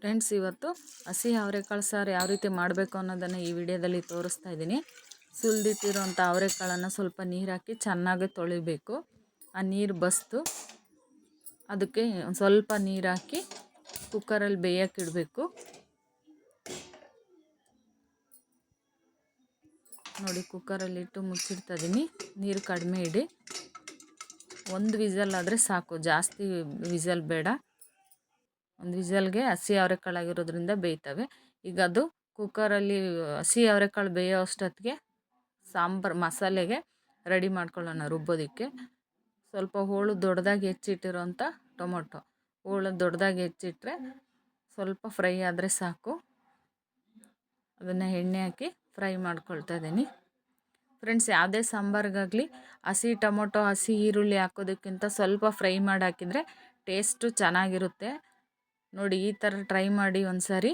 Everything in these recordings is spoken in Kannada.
ಫ್ರೆಂಡ್ಸ್ ಇವತ್ತು ಹಸಿ ಅವರೆಕಾಳು ಸಾರು ಯಾವ ರೀತಿ ಮಾಡಬೇಕು ಅನ್ನೋದನ್ನು ಈ ವಿಡಿಯೋದಲ್ಲಿ ತೋರಿಸ್ತಾ ಇದ್ದೀನಿ. ಸುಲಿದಿಟ್ಟಿರೋಂಥ ಅವರೆಕಾಳನ್ನು ಸ್ವಲ್ಪ ನೀರು ಹಾಕಿ ಚೆನ್ನಾಗಿ ತೊಳಿಬೇಕು. ಆ ನೀರು ಬಸ್ತು. ಅದಕ್ಕೆ ಸ್ವಲ್ಪ ನೀರು ಹಾಕಿ ಕುಕ್ಕರಲ್ಲಿ ಬೇಯಕ್ಕೆ ಇಡಬೇಕು. ನೋಡಿ ಕುಕ್ಕರಲ್ಲಿ ಇಟ್ಟು ಮುಚ್ಚಿಡ್ತಾ ಇದ್ದೀನಿ. ನೀರು ಕಡಿಮೆ ಇಡಿ. ಒಂದು ವಿಸಲ್ ಆದರೆ ಸಾಕು. ಜಾಸ್ತಿ ವಿಸಲ್ ಬೇಡ. ಒಂದು ವಿಸಲ್ಗೆ ಹಸಿ ಅವರೆಕಾಳಾಗಿರೋದ್ರಿಂದ ಬೇಯ್ತವೆ. ಈಗ ಅದು ಕುಕ್ಕರಲ್ಲಿ ಹಸಿ ಅವರೆಕಾಳು ಬೇಯೋ ಅಷ್ಟೊತ್ತಿಗೆ ಸಾಂಬಾರು ಮಸಾಲೆಗೆ ರೆಡಿ ಮಾಡ್ಕೊಳ್ಳೋಣ ರುಬ್ಬೋದಕ್ಕೆ. ಸ್ವಲ್ಪ ಹೋಳು ದೊಡ್ಡದಾಗಿ ಹೆಚ್ಚಿಟ್ಟಿರೋಂಥ ಟೊಮೊಟೊ. ಹೋಳು ದೊಡ್ಡದಾಗಿ ಹೆಚ್ಚಿಟ್ರೆ ಸ್ವಲ್ಪ ಫ್ರೈ ಆದರೆ ಸಾಕು. ಅದನ್ನು ಎಣ್ಣೆ ಹಾಕಿ ಫ್ರೈ ಮಾಡ್ಕೊಳ್ತಾ ಇದ್ದೀನಿ. ಫ್ರೆಂಡ್ಸ್, ಯಾವುದೇ ಸಾಂಬಾರಿಗಾಗಲಿ ಹಸಿ ಟೊಮೊಟೊ, ಹಸಿ ಈರುಳ್ಳಿ ಹಾಕೋದಕ್ಕಿಂತ ಸ್ವಲ್ಪ ಫ್ರೈ ಮಾಡಿ ಹಾಕಿದರೆ ಟೇಸ್ಟು ಚೆನ್ನಾಗಿರುತ್ತೆ. ನೋಡಿ ಈ ಥರ ಟ್ರೈ ಮಾಡಿ ಒಂದು ಸಾರಿ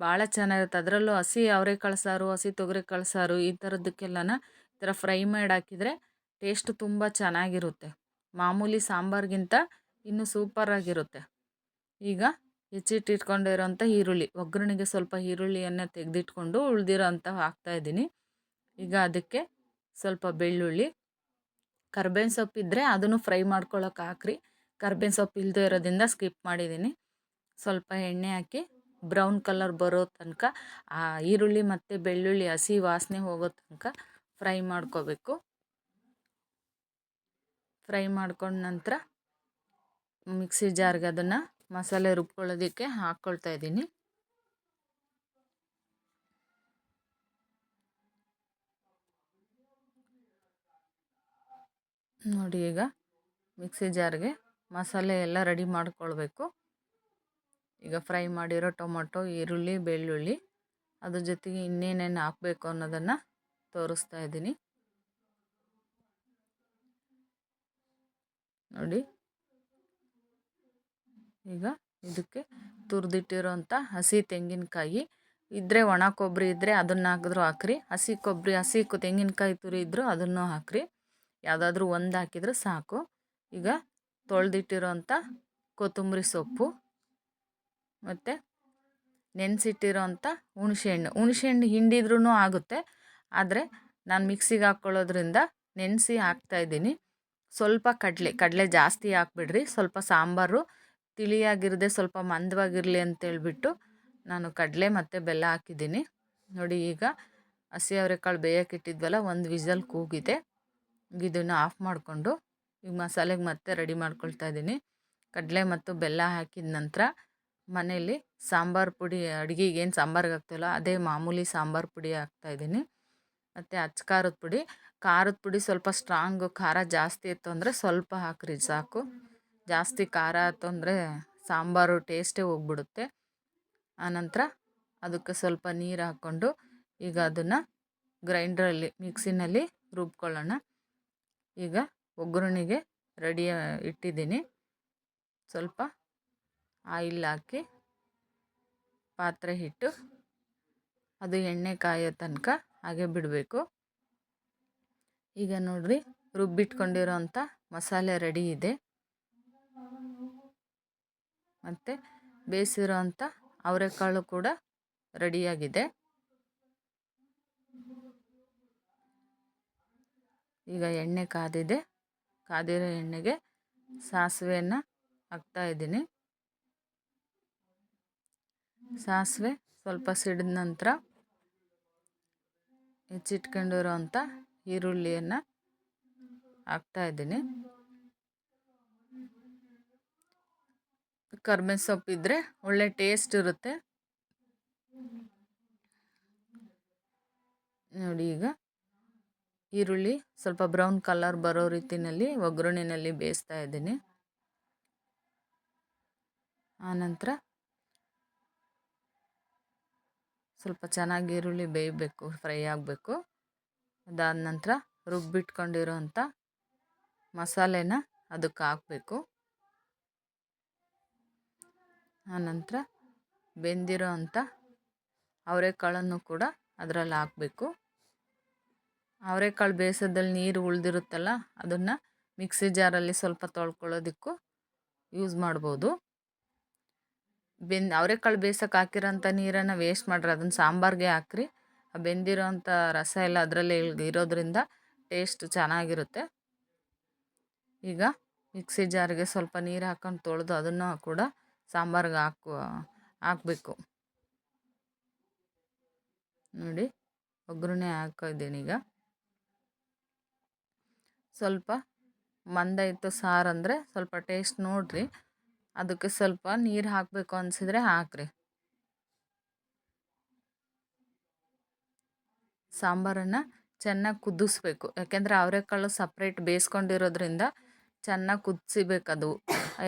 ಭಾಳ ಚೆನ್ನಾಗಿರುತ್ತೆ. ಅದರಲ್ಲೂ ಹಸಿ ಅವರೆಕಾಳು ಸಾರು, ಹಸಿ ತೊಗರಿಕಾಳು ಸಾರು ಈ ಥರದ್ದಕ್ಕೆಲ್ಲನ ಈ ಥರ ಫ್ರೈ ಮಾಡಿ ಹಾಕಿದರೆ ಟೇಸ್ಟ್ ತುಂಬ ಚೆನ್ನಾಗಿರುತ್ತೆ. ಮಾಮೂಲಿ ಸಾಂಬಾರಿಗಿಂತ ಇನ್ನೂ ಸೂಪರಾಗಿರುತ್ತೆ. ಈಗ ಹೆಚ್ಚಿಟ್ಟಿಟ್ಕೊಂಡಿರೋಂಥ ಈರುಳ್ಳಿ, ಒಗ್ಗರಣೆಗೆ ಸ್ವಲ್ಪ ಈರುಳ್ಳಿಯನ್ನು ತೆಗೆದಿಟ್ಕೊಂಡು ಉಳಿದಿರೋ ಅಂತ ಹಾಕ್ತಾಯಿದ್ದೀನಿ ಈಗ ಅದಕ್ಕೆ ಸ್ವಲ್ಪ ಬೆಳ್ಳುಳ್ಳಿ, ಕರ್ಬೇವಿನ ಸೊಪ್ಪಿದ್ದರೆ ಅದನ್ನು ಫ್ರೈ ಮಾಡ್ಕೊಳ್ಳೋಕೆ ಹಾಕ್ರಿ. ಕರ್ಬೇವಿನ ಸೊಪ್ಪು ಇಲ್ಲದೆ ಇರೋದ್ರಿಂದ ಸ್ಕಿಪ್ ಮಾಡಿದ್ದೀನಿ. ಸ್ವಲ್ಪ ಎಣ್ಣೆ ಹಾಕಿ ಬ್ರೌನ್ ಕಲರ್ ಬರೋ ತನಕ, ಆ ಈರುಳ್ಳಿ ಮತ್ತು ಬೆಳ್ಳುಳ್ಳಿ ಹಸಿ ವಾಸನೆ ಹೋಗೋ ತನಕ ಫ್ರೈ ಮಾಡ್ಕೋಬೇಕು. ಫ್ರೈ ಮಾಡ್ಕೊಂಡ ನಂತರ ಮಿಕ್ಸಿ ಜಾರ್ಗೆ ಅದನ್ನು ಮಸಾಲೆ ರುಬ್ಕೊಳ್ಳೋದಕ್ಕೆ ಹಾಕ್ಕೊಳ್ತಾ ಇದ್ದೀನಿ. ನೋಡಿ ಈಗ ಮಿಕ್ಸಿ ಜಾರ್ಗೆ ಮಸಾಲೆ ಎಲ್ಲ ರೆಡಿ ಮಾಡ್ಕೊಳ್ಬೇಕು. ಈಗ ಫ್ರೈ ಮಾಡಿರೋ ಟೊಮೊಟೊ, ಈರುಳ್ಳಿ, ಬೆಳ್ಳುಳ್ಳಿ ಅದ್ರ ಜೊತೆಗೆ ಇನ್ನೇನೇನು ಹಾಕಬೇಕು ಅನ್ನೋದನ್ನು ತೋರಿಸ್ತಾ ಇದ್ದೀನಿ. ನೋಡಿ. ಈಗ ಇದಕ್ಕೆ ತುರಿದಿಟ್ಟಿರೋಂಥ ಹಸಿ ತೆಂಗಿನಕಾಯಿ. ಇದ್ದರೆ ಒಣ ಕೊಬ್ಬರಿ ಇದ್ದರೆ ಅದನ್ನು ಹಾಕಿದ್ರು ಹಾಕ್ರಿ. ಹಸಿ ಕೊಬ್ಬರಿ ಹಸಿ ತೆಂಗಿನಕಾಯಿ ತುರಿ ಇದ್ದರೂ ಅದನ್ನು ಹಾಕ್ರಿ. ಯಾವುದಾದ್ರೂ ಒಂದು ಹಾಕಿದ್ರೆ ಸಾಕು. ಈಗ ತೊಳೆದಿಟ್ಟಿರೋಂಥ ಕೊತ್ತಂಬರಿ ಸೊಪ್ಪು ಮತ್ತು ನೆನೆಸಿಟ್ಟಿರೋಂಥ ಹುಣಸೆಹಣ್ಣು. ಹುಣಸೆಹಣ್ಣು ಹಿಂಡಿದ್ರೂ ಆಗುತ್ತೆ. ಆದರೆ ನಾನು ಮಿಕ್ಸಿಗೆ ಹಾಕ್ಕೊಳ್ಳೋದ್ರಿಂದ ನೆನೆಸಿ ಹಾಕ್ತಾಯಿದ್ದೀನಿ ಸ್ವಲ್ಪ ಕಡಲೆ ಕಡಲೆ ಜಾಸ್ತಿ ಹಾಕ್ಬಿಡ್ರಿ. ಸ್ವಲ್ಪ ಸಾಂಬಾರು ತಿಳಿಯಾಗಿರದೆ ಸ್ವಲ್ಪ ಮಂದವಾಗಿರಲಿ ಅಂತೇಳ್ಬಿಟ್ಟು ನಾನು ಕಡಲೆ ಮತ್ತು ಬೆಲ್ಲ ಹಾಕಿದ್ದೀನಿ. ನೋಡಿ ಈಗ ಹಸಿ ಅವರೆಕಾಳು ಬೇಯಕ್ಕೆ ಇಟ್ಟಿದ್ವಲ್ಲ, ಒಂದು ವಿಸಲ್ ಕೂಗಿದೆ. ಇದನ್ನು ಆಫ್ ಮಾಡಿಕೊಂಡು ಈಗ ಮಸಾಲೆಗೆ ಮತ್ತೆ ರೆಡಿ ಮಾಡ್ಕೊಳ್ತಾ ಇದ್ದೀನಿ. ಕಡಲೆ ಮತ್ತು ಬೆಲ್ಲ ಹಾಕಿದ ನಂತರ ಮನೇಲಿ ಸಾಂಬಾರು ಪುಡಿ, ಅಡುಗೆಗೆ ಏನು ಸಾಂಬಾರಿಗೆ ಹಾಕ್ತೀವಲ್ಲ ಅದೇ ಮಾಮೂಲಿ ಸಾಂಬಾರು ಪುಡಿ ಹಾಕ್ತಾಯಿದ್ದೀನಿ ಮತ್ತು ಅಚ್ಚ ಖಾರದ ಪುಡಿ. ಖಾರದ ಪುಡಿ ಸ್ವಲ್ಪ ಸ್ಟ್ರಾಂಗು ಖಾರ ಜಾಸ್ತಿ ಇತ್ತು ಅಂದರೆ ಸ್ವಲ್ಪ ಹಾಕ್ರಿ ಸಾಕು. ಜಾಸ್ತಿ ಖಾರ ಆಯ್ತು ಅಂದರೆ ಸಾಂಬಾರು ಟೇಸ್ಟೇ ಹೋಗ್ಬಿಡುತ್ತೆ. ಆನಂತರ ಅದಕ್ಕೆ ಸ್ವಲ್ಪ ನೀರು ಹಾಕ್ಕೊಂಡು ಈಗ ಅದನ್ನು ಗ್ರೈಂಡ್ರಲ್ಲಿ ಮಿಕ್ಸಿನಲ್ಲಿ ರುಬ್ಕೊಳ್ಳೋಣ. ಈಗ ಒಗ್ಗರಣೆಗೆ ರೆಡಿ ಇಟ್ಟಿದ್ದೀನಿ. ಸ್ವಲ್ಪ ಆಯಿಲ್ ಹಾಕಿ ಪಾತ್ರೆ ಇಟ್ಟು ಅದು ಎಣ್ಣೆ ಕಾಯೋ ತನಕ ಹಾಗೆ ಬಿಡಬೇಕು. ಈಗ ನೋಡಿರಿ ರುಬ್ಬಿಟ್ಕೊಂಡಿರೋ ಅಂಥ ಮಸಾಲೆ ರೆಡಿ ಇದೆ. ಮತ್ತು ಬೇಯಿಸಿರೋ ಅಂಥ ಅವರೆಕಾಳು ಕೂಡ ರೆಡಿಯಾಗಿದೆ. ಈಗ ಎಣ್ಣೆ ಕಾದಿದೆ. ಕಾದಿರೋ ಎಣ್ಣೆಗೆ ಸಾಸಿವೆಯನ್ನು ಹಾಕ್ತಾ ಇದ್ದೀನಿ. ಸಾಸಿವೆ ಸ್ವಲ್ಪ ಸಿಡಿದ ನಂತರ ಹೆಚ್ಚಿಟ್ಕೊಂಡಿರೋ ಅಂಥ ಈರುಳ್ಳಿಯನ್ನು ಹಾಕ್ತಾಯಿದ್ದೀನಿ ಕರ್ಬೇವಿನ ಇದ್ದರೆ ಒಳ್ಳೆ ಟೇಸ್ಟ್ ಇರುತ್ತೆ. ನೋಡಿ ಈಗ ಈರುಳ್ಳಿ ಸ್ವಲ್ಪ ಬ್ರೌನ್ ಕಲರ್ ಬರೋ ರೀತಿಯಲ್ಲಿ ಒಗ್ಗರಣೆಯಲ್ಲಿ ಬೇಯಿಸ್ತಾ ಇದ್ದೀನಿ. ಆನಂತರ ಸ್ವಲ್ಪ ಚೆನ್ನಾಗಿ ಈರುಳ್ಳಿ ಬೇಯಬೇಕು, ಫ್ರೈ ಆಗಬೇಕು. ಅದಾದ ನಂತರ ರುಬ್ಬಿಟ್ಕೊಂಡಿರೋ ಅಂಥ ಮಸಾಲೆನ ಅದಕ್ಕೆ ಹಾಕಬೇಕು. ಆನಂತರ ಬೆಂದಿರೋ ಅಂಥ ಅವರೆಕಾಳನ್ನು ಕೂಡ ಅದರಲ್ಲಿ ಹಾಕಬೇಕು. ಅವರೆಕಾಳು ಬೇಯಿಸೋದ್ರಲ್ಲಿ ನೀರು ಉಳಿದಿರುತ್ತಲ್ಲ, ಅದನ್ನು ಮಿಕ್ಸಿ ಜಾರಲ್ಲಿ ಸ್ವಲ್ಪ ತೊಳ್ಕೊಳ್ಳೋದಕ್ಕೂ ಯೂಸ್ ಮಾಡ್ಬೋದು. ಬೆನ್ ಅವರೆಕಾಳು ಬೇಯಿಸೋಕೆ ಹಾಕಿರೋಂಥ ನೀರನ್ನು ವೇಸ್ಟ್ ಮಾಡ್ರಿ, ಅದನ್ನು ಸಾಂಬಾರಿಗೆ ಹಾಕ್ರಿ. ಬೆಂದಿರೋಂಥ ರಸ ಎಲ್ಲ ಅದರಲ್ಲೇ ಇರೋದ್ರಿಂದ ಟೇಸ್ಟ್ ಚೆನ್ನಾಗಿರುತ್ತೆ. ಈಗ ಮಿಕ್ಸಿ ಜಾರಿಗೆ ಸ್ವಲ್ಪ ನೀರು ಹಾಕೊಂಡು ತೊಳೆದು ಅದನ್ನು ಕೂಡ ಸಾಂಬಾರಿಗೆ ಹಾಕು, ಹಾಕಬೇಕು. ನೋಡಿ, ಒಗ್ಗರಣೆ ಹಾಕಿದ್ದೀನಿ ಈಗ. ಸ್ವಲ್ಪ ಮಂದ ಇತ್ತು ಸಾರು ಅಂದರೆ ಸ್ವಲ್ಪ ಟೇಸ್ಟ್ ನೋಡಿರಿ. ಅದಕ್ಕೆ ಸ್ವಲ್ಪ ನೀರು ಹಾಕಬೇಕು ಅನಿಸಿದ್ರೆ ಹಾಕ್ರಿ. ಸಾಂಬಾರನ್ನು ಚೆನ್ನಾಗಿ ಕುದಿಸ್ಬೇಕು. ಯಾಕೆಂದರೆ ಅವರೆಕಾಳು ಸಪ್ರೇಟ್ ಬೇಯಿಸ್ಕೊಂಡಿರೋದ್ರಿಂದ ಚೆನ್ನಾಗಿ ಕುದಿಸಿಬೇಕದು.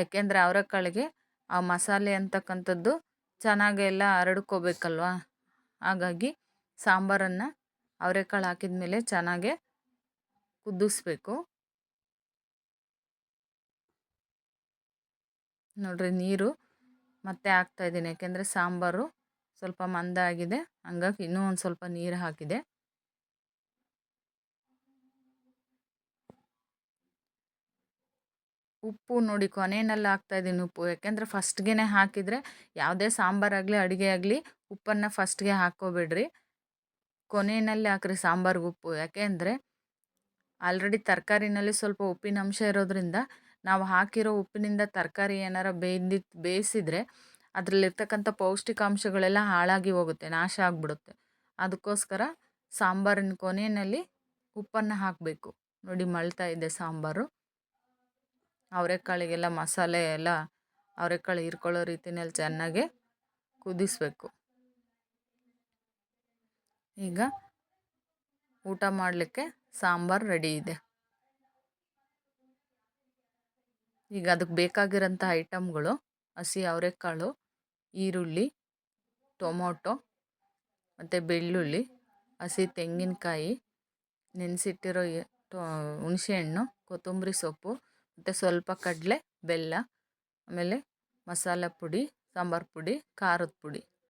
ಯಾಕೆಂದರೆ ಅವರೆಕಾಳಿಗೆ ಆ ಮಸಾಲೆ ಅಂತಕ್ಕಂಥದ್ದು ಚೆನ್ನಾಗೆಲ್ಲ ಹರಡ್ಕೋಬೇಕಲ್ವ? ಹಾಗಾಗಿ ಸಾಂಬಾರನ್ನು ಅವರೆಕಾಳು ಹಾಕಿದ ಮೇಲೆ ಚೆನ್ನಾಗೆ ಕುದಿಸ್ಬೇಕು. ನೋಡ್ರಿ ನೀರು ಮತ್ತೆ ಹಾಕ್ತಾಯಿದ್ದೀನಿ ಯಾಕೆಂದರೆ ಸಾಂಬಾರು ಸ್ವಲ್ಪ ಮಂದ ಆಗಿದೆ. ಹಂಗಾಗಿ ಇನ್ನೂ ಒಂದು ಸ್ವಲ್ಪ ನೀರು ಹಾಕಿದೆ. ಉಪ್ಪು ನೋಡಿ, ಕೊನೆಯಲ್ಲಿ ಹಾಕ್ತಾಯಿದ್ದೀನಿ ಉಪ್ಪು. ಯಾಕೆಂದರೆ ಫಸ್ಟ್ಗೆ ಹಾಕಿದರೆ ಯಾವುದೇ ಸಾಂಬಾರಾಗಲಿ ಅಡುಗೆ ಆಗಲಿ, ಉಪ್ಪನ್ನು ಫಸ್ಟ್ಗೆ ಹಾಕೋಬೇಡ್ರಿ ಕೊನೆಯಲ್ಲಿ ಹಾಕ್ರಿ ಸಾಂಬಾರ್ಗೆ ಉಪ್ಪು. ಯಾಕೆಂದರೆ ಆಲ್ರೆಡಿ ತರಕಾರಿನಲ್ಲಿ ಸ್ವಲ್ಪ ಉಪ್ಪಿನ ಅಂಶ ಇರೋದ್ರಿಂದ ನಾವು ಹಾಕಿರೋ ಉಪ್ಪಿನಿಂದ ತರಕಾರಿ ಏನಾರ ಬೆಂದಿತ್ತು ಬೇಯಿಸಿದ್ರೆ ಅದರಲ್ಲಿರ್ತಕ್ಕಂಥ ಪೌಷ್ಟಿಕಾಂಶಗಳೆಲ್ಲ ಹಾಳಾಗಿ ಹೋಗುತ್ತೆ, ನಾಶ ಆಗಿಬಿಡುತ್ತೆ. ಅದಕ್ಕೋಸ್ಕರ ಸಾಂಬಾರಿನ ಕೊನೆಯಲ್ಲಿ ಉಪ್ಪನ್ನು ಹಾಕಬೇಕು. ನೋಡಿ ಮಳ್ತಾ ಇದೆ ಸಾಂಬಾರು. ಅವರೆಕಾಳಿಗೆಲ್ಲ ಮಸಾಲೆ ಎಲ್ಲ ಅವರೆಕಾಳು ಹೀರ್ಕೊಳ್ಳೋ ರೀತಿಯಲ್ಲಿ ಚೆನ್ನಾಗಿ ಕುದಿಸ್ಬೇಕು. ಈಗ ಊಟ ಮಾಡಲಿಕ್ಕೆ ಸಾಂಬಾರು ರೆಡಿ ಇದೆ. ಈಗ ಅದಕ್ಕೆ ಬೇಕಾಗಿರೋಂಥ ಐಟಮ್ಗಳು ಹಸಿ ಅವರೆಕಾಳು, ಈರುಳ್ಳಿ, ಟೊಮೊಟೊ ಮತ್ತು ಬೆಳ್ಳುಳ್ಳಿ, ಹಸಿ ತೆಂಗಿನಕಾಯಿ, ನೆನೆಸಿಟ್ಟಿರೋ ಹುಣಸೆಹಣ್ಣು, ಕೊತ್ತಂಬರಿ ಸೊಪ್ಪು ಮತ್ತು ಸ್ವಲ್ಪ ಕಡಲೆ, ಬೆಲ್ಲ, ಆಮೇಲೆ ಮಸಾಲ ಪುಡಿ, ಸಾಂಬಾರು ಪುಡಿ, ಖಾರದ ಪುಡಿ.